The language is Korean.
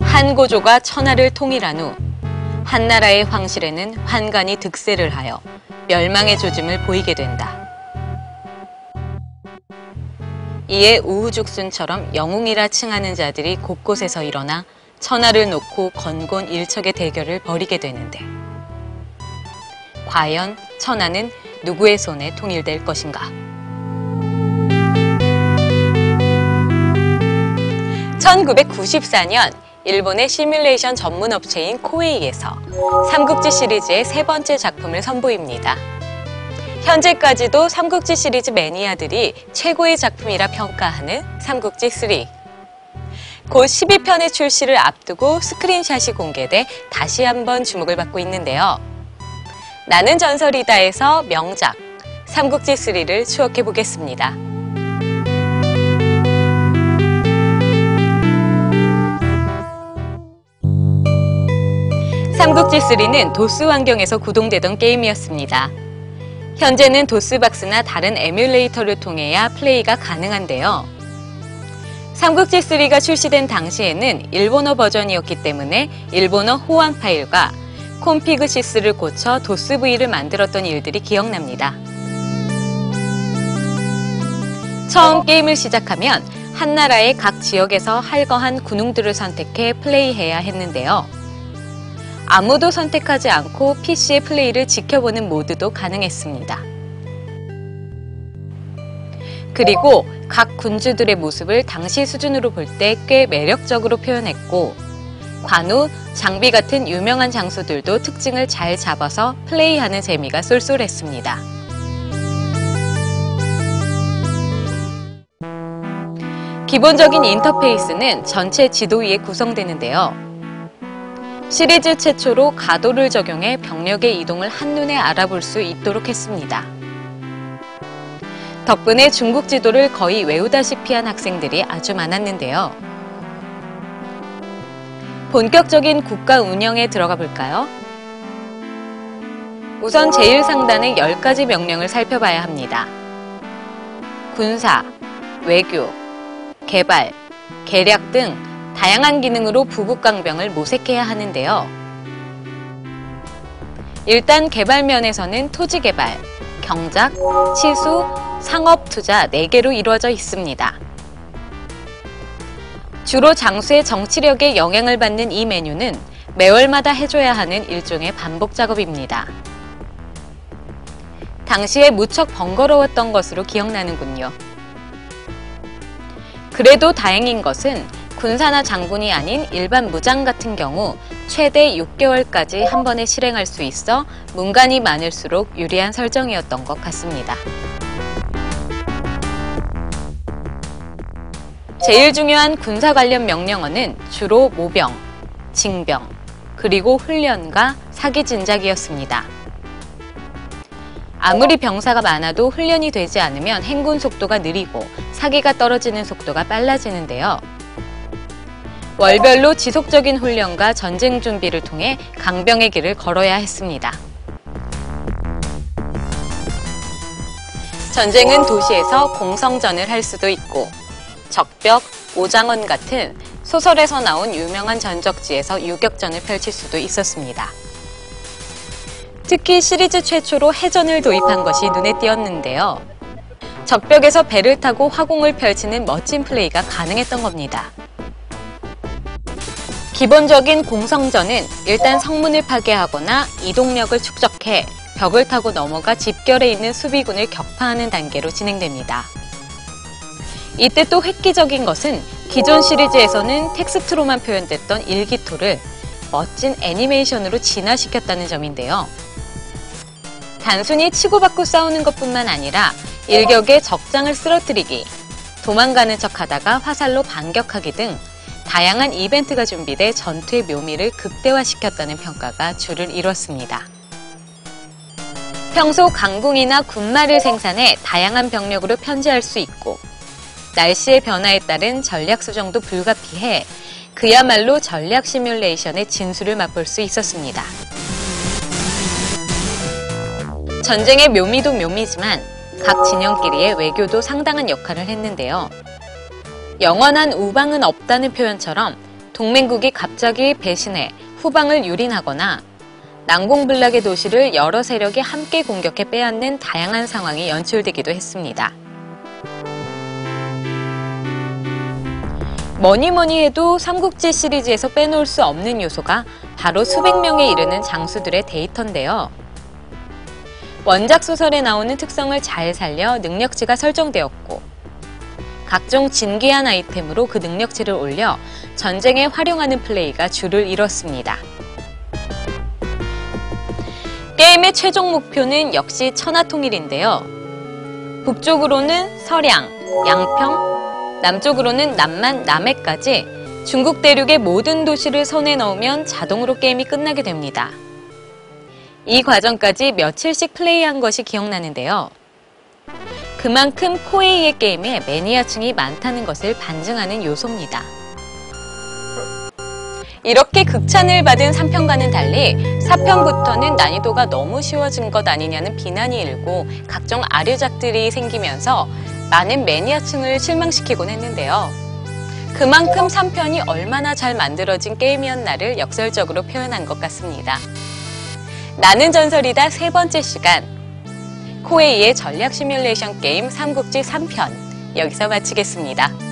한고조가 천하를 통일한 후 한나라의 황실에는 환관이 득세를 하여 멸망의 조짐을 보이게 된다. 이에 우후죽순처럼 영웅이라 칭하는 자들이 곳곳에서 일어나 천하를 놓고 건곤 일척의 대결을 벌이게 되는데 과연 천하는 누구의 손에 통일될 것인가? (1994년) 일본의 시뮬레이션 전문 업체인 코웨이에서 삼국지 시리즈의 세 번째 작품을 선보입니다. 현재까지도 삼국지 시리즈 매니아들이 최고의 작품이라 평가하는 삼국지 3. 곧 12편의 출시를 앞두고 스크린샷이 공개돼 다시 한번 주목을 받고 있는데요. 나는 전설이다에서 명작 삼국지 3를 추억해 보겠습니다. 삼국지 3는 도스 환경에서 구동되던 게임이었습니다. 현재는 도스박스나 다른 에뮬레이터를 통해야 플레이가 가능한데요. 삼국지3가 출시된 당시에는 일본어 버전이었기 때문에 일본어 호환 파일과 콤피그 시스를 고쳐 도스V를 만들었던 일들이 기억납니다. 처음 게임을 시작하면 한 나라의 각 지역에서 할거한 군웅들을 선택해 플레이해야 했는데요. 아무도 선택하지 않고 PC의 플레이를 지켜보는 모드도 가능했습니다. 그리고 각 군주들의 모습을 당시 수준으로 볼 때 꽤 매력적으로 표현했고 관우, 장비 같은 유명한 장소들도 특징을 잘 잡아서 플레이하는 재미가 쏠쏠했습니다. 기본적인 인터페이스는 전체 지도 위에 구성되는데요. 시리즈 최초로 가도를 적용해 병력의 이동을 한눈에 알아볼 수 있도록 했습니다. 덕분에 중국 지도를 거의 외우다시피 한 학생들이 아주 많았는데요. 본격적인 국가 운영에 들어가 볼까요? 우선 제일 상단의 10가지 명령을 살펴봐야 합니다. 군사, 외교, 개발, 계략 등 다양한 기능으로 부국강병을 모색해야 하는데요. 일단 개발 면에서는 토지 개발, 경작, 치수, 상업 투자 4개로 이루어져 있습니다. 주로 장수의 정치력에 영향을 받는 이 메뉴는 매월마다 해줘야 하는 일종의 반복 작업입니다. 당시에 무척 번거로웠던 것으로 기억나는군요. 그래도 다행인 것은 군사나 장군이 아닌 일반 무장 같은 경우 최대 6개월까지 한 번에 실행할 수 있어 문간이 많을수록 유리한 설정이었던 것 같습니다. 제일 중요한 군사 관련 명령어는 주로 모병, 징병, 그리고 훈련과 사기 진작이었습니다. 아무리 병사가 많아도 훈련이 되지 않으면 행군 속도가 느리고 사기가 떨어지는 속도가 빨라지는데요. 월별로 지속적인 훈련과 전쟁 준비를 통해 강병의 길을 걸어야 했습니다. 전쟁은 도시에서 공성전을 할 수도 있고 적벽, 오장원 같은 소설에서 나온 유명한 전적지에서 유격전을 펼칠 수도 있었습니다. 특히 시리즈 최초로 해전을 도입한 것이 눈에 띄었는데요. 적벽에서 배를 타고 화공을 펼치는 멋진 플레이가 가능했던 겁니다. 기본적인 공성전은 일단 성문을 파괴하거나 이동력을 축적해 벽을 타고 넘어가 집결해 있는 수비군을 격파하는 단계로 진행됩니다. 이때 또 획기적인 것은 기존 시리즈에서는 텍스트로만 표현됐던 일기토를 멋진 애니메이션으로 진화시켰다는 점인데요. 단순히 치고받고 싸우는 것뿐만 아니라 일격에 적장을 쓰러뜨리기, 도망가는 척 하다가 화살로 반격하기 등 다양한 이벤트가 준비돼 전투의 묘미를 극대화시켰다는 평가가 주를 이뤘습니다. 평소 강궁이나 군마를 생산해 다양한 병력으로 편제할 수 있고 날씨의 변화에 따른 전략 수정도 불가피해 그야말로 전략 시뮬레이션의 진수를 맛볼 수 있었습니다. 전쟁의 묘미도 묘미지만 각 진영끼리의 외교도 상당한 역할을 했는데요. 영원한 우방은 없다는 표현처럼 동맹국이 갑자기 배신해 후방을 유린하거나 난공불락의 도시를 여러 세력이 함께 공격해 빼앗는 다양한 상황이 연출되기도 했습니다. 뭐니 뭐니 해도 삼국지 시리즈에서 빼놓을 수 없는 요소가 바로 수백 명에 이르는 장수들의 데이터인데요. 원작 소설에 나오는 특성을 잘 살려 능력치가 설정되었고 각종 진귀한 아이템으로 그 능력치를 올려 전쟁에 활용하는 플레이가 줄을 이뤘습니다. 게임의 최종 목표는 역시 천하통일인데요. 북쪽으로는 서량, 양평, 남쪽으로는 남만, 남해까지 중국 대륙의 모든 도시를 손에 넣으면 자동으로 게임이 끝나게 됩니다. 이 과정까지 며칠씩 플레이한 것이 기억나는데요. 그만큼 코에이의 게임에 매니아층이 많다는 것을 반증하는 요소입니다. 이렇게 극찬을 받은 3편과는 달리 4편부터는 난이도가 너무 쉬워진 것 아니냐는 비난이 일고 각종 아류작들이 생기면서 많은 매니아층을 실망시키곤 했는데요. 그만큼 3편이 얼마나 잘 만들어진 게임이었나를 역설적으로 표현한 것 같습니다. 나는 전설이다 세 번째 시간 코에이의 전략 시뮬레이션 게임 삼국지 3편 여기서 마치겠습니다.